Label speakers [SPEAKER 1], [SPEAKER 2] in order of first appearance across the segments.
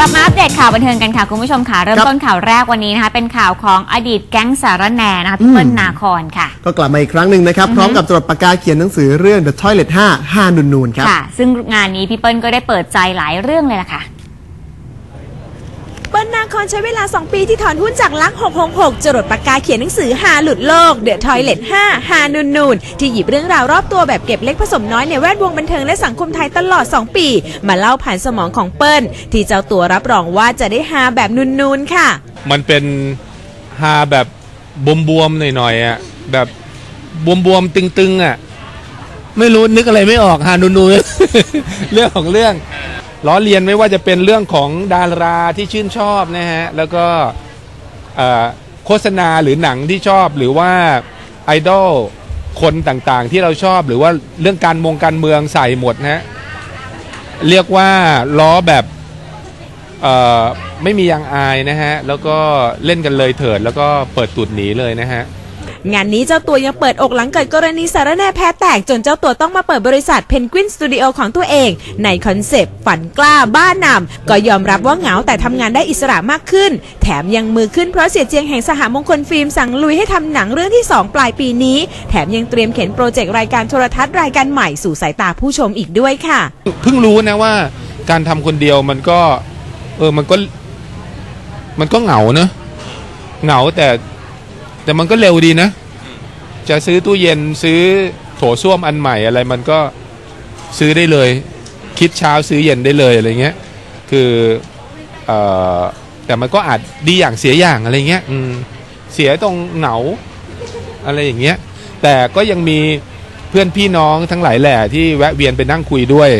[SPEAKER 1] กลับมาอัปเดตข่าวบันเทิงกันค่ะ คุณผู้ชมค่ะ เริ่ม
[SPEAKER 2] ครับ
[SPEAKER 1] ต้นข่าวแรกวันนี้นะคะ เป็นข่าวของอดีตแก๊งสารแหน่นะคะพี่
[SPEAKER 2] อืม
[SPEAKER 1] เปิ้ลนาคอนค่ะ
[SPEAKER 2] ก็กลับมาอีกครั้งหนึ่งนะครับ พร้อมกับตรวจปากกาเขียนหนังสือเรื่อง The Toilet 5 5นูนนูนครับ
[SPEAKER 1] ค่ะ ซึ่งงานนี้พี่เปิ้ลก็ได้เปิดใจหลายเรื่องเลยล่ะค่ะ
[SPEAKER 3] เปิ้ลนา คอนใช้เวลา 2 ปีที่ถอนหุ้นจากลัก666จรดปากกาเขียนหนังสือหาหลุดโลก เดอะทอยเลต5หานูนนูนที่หยิบเรื่องราวรอบตัวแบบเก็บเล็กผสมน้อยในแวดวงบันเทิงและสังคมไทยตลอด 2 ปี มาเล่าผ่านสมองของเปิ้ล ที่เจ้าตัวรับรองว่าจะได้หาแบบนูนนูนค่ะ
[SPEAKER 4] มันเป็นฮาแบบบวมๆหน่อยๆอะแบบบวมๆตึงๆอะไม่รู้นึกอะไรไม่ออกฮานูนูเรื่องของเรื่อง ล้อเลียนไม่ว่าจะเป็นเรื่องของดาราที่ชื่นชอบนะฮะ แล้วก็โฆษณาหรือหนังที่ชอบหรือว่าไอดอลคนต่างๆ ที่เราชอบหรือว่าเรื่องการมงการเมืองใส่หมดนะฮะเรียกว่าล้อแบบไม่มียางอายนะฮะ แล้วก็เล่นกันเลยเถิด แล้วก็เปิดตูดหนีเลยนะฮะ
[SPEAKER 3] งานนี้เจ้าตัวยังเปิดอกหลังเกิดกรณีสารแน่แพ้แตกจนเจ้าตัวต้องมาเปิดบริษัทเพนกวินสตูดิโอของตัวเอง ในคอนเซปต์ฝันกล้าบ้านนำก็ยอมรับว่าเหงาแต่ทำงานได้อิสระมากขึ้น แถมยังมือขึ้นเพราะเสียเจียงแห่งสหมงคลฟิล์มสั่งลุยให้ทำหนังเรื่องที่ 2 ปลายปีนี้ แถมยังเตรียมเข็นโปรเจกต์รายการโทรทัศน์รายการใหม่สู่สายตาผู้ชมอีกด้วยค่ะ
[SPEAKER 4] เพิ่งรู้นะว่าการทำคนเดียวมันก็ เออมันก็ มันก็เหงาเนอะเหงาแต่ แต่มันก็เร็วดีนะ จะซื้อตู้เย็นซื้อโถส้วมอันใหม่อะไรมันก็ซื้อได้เลย คิดเช้าซื้อเย็นได้เลยอะไรเงี้ย คือเอ่อแต่มันก็อาจดีอย่างเสียอย่างอะไรเงี้ยอืมเสียตรงเหงาอะไรอย่างเงี้ย แต่ก็ยังมีเพื่อนพี่น้องทั้งหลายแหล่ที่แวะเวียนไปนั่งคุยด้วย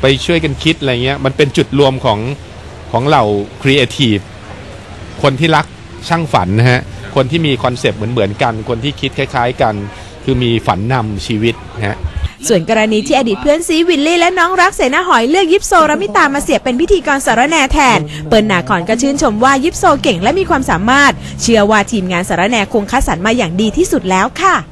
[SPEAKER 4] ไปช่วยกันคิดอะไรเงี้ย มันเป็นจุดรวมของของเหล่าครีเอทีฟคนที่รักช่างฝันนะฮะ คนที่มีคอนเซปต์เหมือนๆกัน คนที่คิดคล้าย ๆ กัน คือมีฝันนำชีวิตนะฮะ
[SPEAKER 3] ส่วนกรณีที่อดีตเพื่อนซีวิลลี่และน้องรักเสนาหอยเลือกยิปโซรามิตามาเสียบเป็นพิธีกรสารแนแทน เปิ้ลนาคอนก็ชื่นชมว่ายิปโซเก่งและมีความสามารถ เชื่อว่าทีมงานสารแนคงคัดสรรมาอย่างดีที่สุดแล้วค่ะ